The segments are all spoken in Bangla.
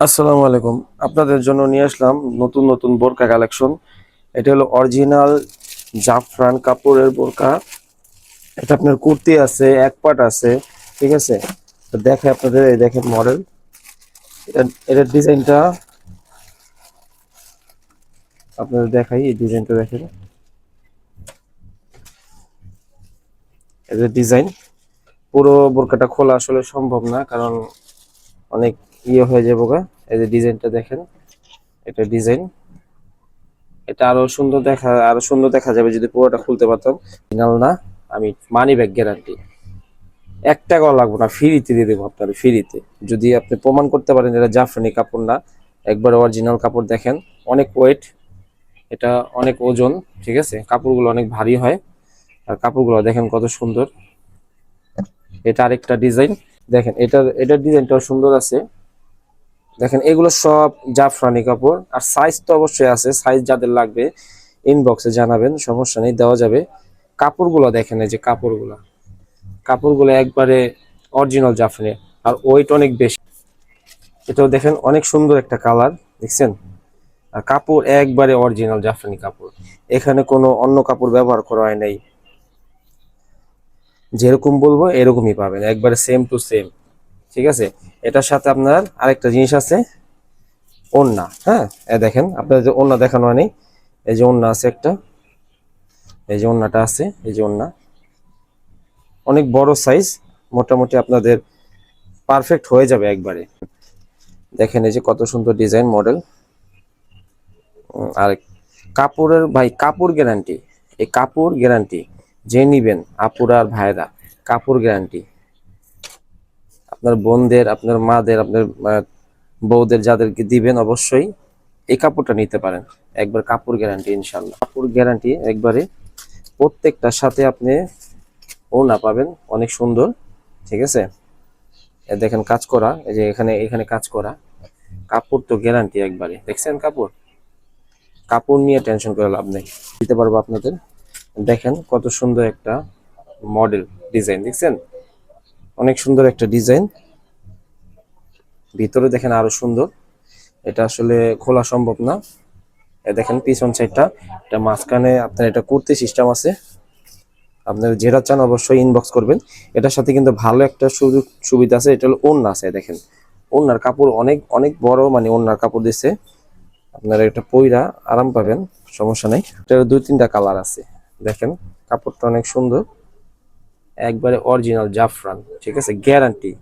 আসসালামু আলাইকুম। আপনাদের জন্য নিয়ে আসলাম নতুন নতুন বোরকা কালেকশন। এটা হলো অরিজিনাল জাফরান কাপড়ের বোরকা। এটা আপনার কুর্তি আছে, এক পাট আছে, ঠিক আছে? দেখে আপনাদের, এই দেখেন মডেল এটা এটার ডিজাইনটা আপনাদের দেখাই, এই ডিজাইনটা দেখেন। এটার ডিজাইন পুরো বোরকাটা খোলা আসলে সম্ভব না, কারণ অনেক ইয়ে হয়ে যাব গা। এই যে ডিজাইনটা দেখেন, এটা ডিজাইন। এটা আরও সুন্দর দেখা, আরও সুন্দর দেখা যাবে যদি পুরোটা খুলতে পারতাম। ফাইনাল না, আমি মানি ব্যাগ গ্যারান্টি এক টাকাও লাগবে না, ফ্রিতে দিয়ে দেবো আপনার, ফ্রিতে। যদি আপনি প্রমাণ করতে পারেন এটা জাফরানি কাপড় না, একবার অরিজিনাল কাপড় দেখেন, অনেক ওয়েট এটা অনেক ওজন, ঠিক আছে? কাপড়গুলো অনেক ভারী হয়। আর কাপড়গুলো দেখেন কত সুন্দর। এটা আরেকটা ডিজাইন দেখেন, এটার এটার ডিজাইনটাও সুন্দর আছে। দেখেন, এগুলো সব জাফরানি কাপড়। আর সাইজ তো অবশ্যই আছে সাইজ যাদের লাগবে ইনবক্সে জানাবেন, সমস্যা নেই, দেওয়া যাবে। কাপড়গুলো দেখেন, এই যে কাপড়গুলো। কাপড়গুলো একবারে অরিজিনাল জাফরানি, আর ওয়েট অনেক বেশি। এটাও দেখেন, অনেক সুন্দর একটা কালার দেখছেন? আর কাপড় একবারে অরিজিনাল জাফরানি কাপড়। এখানে কোনো অন্য কাপড় ব্যবহার করা হয় নাই। যেরকম বলব, এরকমই পাবেন। একবারে সেম টু সেম ঠিক আছে? এটার সাথে আপনার আরেকটা জিনিস আছে ওন্না হ্যাঁ? দেখেন, আপনার যে ওন্না দেখানো হয়নি, এই যে ওন্না আছে একটা, এই যে ওন্নাটা আছে, এই যে ওন্না অনেক বড় সাইজ মোটামুটি আপনাদের পারফেক্ট হয়ে যাবে একবারে। দেখেন এই যে কত সুন্দর ডিজাইন মডেল আর কাপড়ের, ভাই, কাপড় গ্যারান্টি এই কাপড় গ্যারান্টি যে নিবেন আপুরা আর ভাইরা কাপড় গ্যারান্টি আপনার বোনদের, আপনার মাদের, আপনার বউদের যাদেরকে দিবেন অবশ্যই, এই কাপড়টা নিতে পারেন। একবার কাপড় গ্যারান্টি ইনশাল্লাহ কাপড় গ্যারান্টি একবারে প্রত্যেকটার সাথে আপনি ওনা পাবেন, অনেক সুন্দর, ঠিক আছে? দেখেন কাজ করা, এই যে এখানে এখানে কাজ করা। কাপড় তো গ্যারান্টি একবারে, দেখছেন কাপড়? কাপড় নিয়ে টেনশন করে লাভ নেই। দিতে পারব আপনাদের। দেখেন কত সুন্দর একটা মডেল ডিজাইন দেখছেন? অনেক সুন্দর একটা ডিজাইন। ভিতরে দেখেন আরও সুন্দর। এটা আসলে খোলা সম্ভব না। দেখেন পিছন সাইডটা এটা মাঝখানে আপনার এটা কুর্তি সিস্টেম আছে। আপনার যেটা চান অবশ্যই ইনবক্স করবেন। এটার সাথে কিন্তু ভালো একটা সুযোগ সুবিধা আছে। এটা হলো ওন্না আছে, দেখেন। ওন্নার কাপড় অনেক অনেক বড় মানে ওন্নার কাপড় দিছে। আপনারা এটা পইরা আরাম পাবেন, সমস্যা নেই। এটার দুই তিনটা কালার আছে। দেখেন, কাপড়টা অনেক সুন্দর। একবারে অরিজিনাল জাফরান, ঠিক আছে? গ্যারান্টি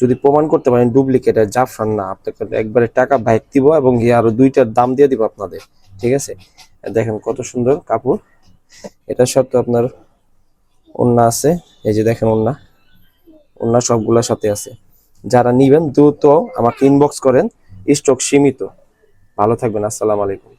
যদি প্রমাণ করতে পারেন ডুপ্লিকেট জাফরান, না, আপনাকে একবারে টাকা বাইক দিব এবং আরও দুইটার দাম দিয়ে দিব আপনাদের, ঠিক আছে? দেখেন কত সুন্দর কাপড়। এটার সাথে আপনার ওন্না আছে, এই যে দেখেন ওন্না। ওন্না সবগুলোর সাথে আছে। যারা নিবেন, দ্রুত আমাকে ইনবক্স করেন। স্টক সীমিত। ভালো থাকবেন, আসসালামু আলাইকুম।